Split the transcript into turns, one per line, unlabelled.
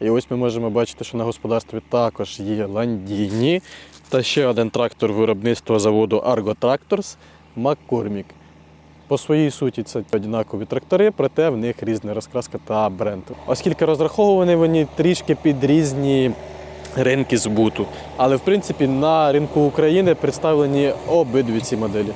І ось ми можемо бачити, що на господарстві також є ландійні та ще один трактор виробництва заводу Argo Tractors Маккормік. По своїй суті це однакові трактори, проте в них різна розкраска та бренд. Оскільки розраховані вони трішки під різні ринки збуту. Але в принципі на ринку України представлені обидві ці моделі.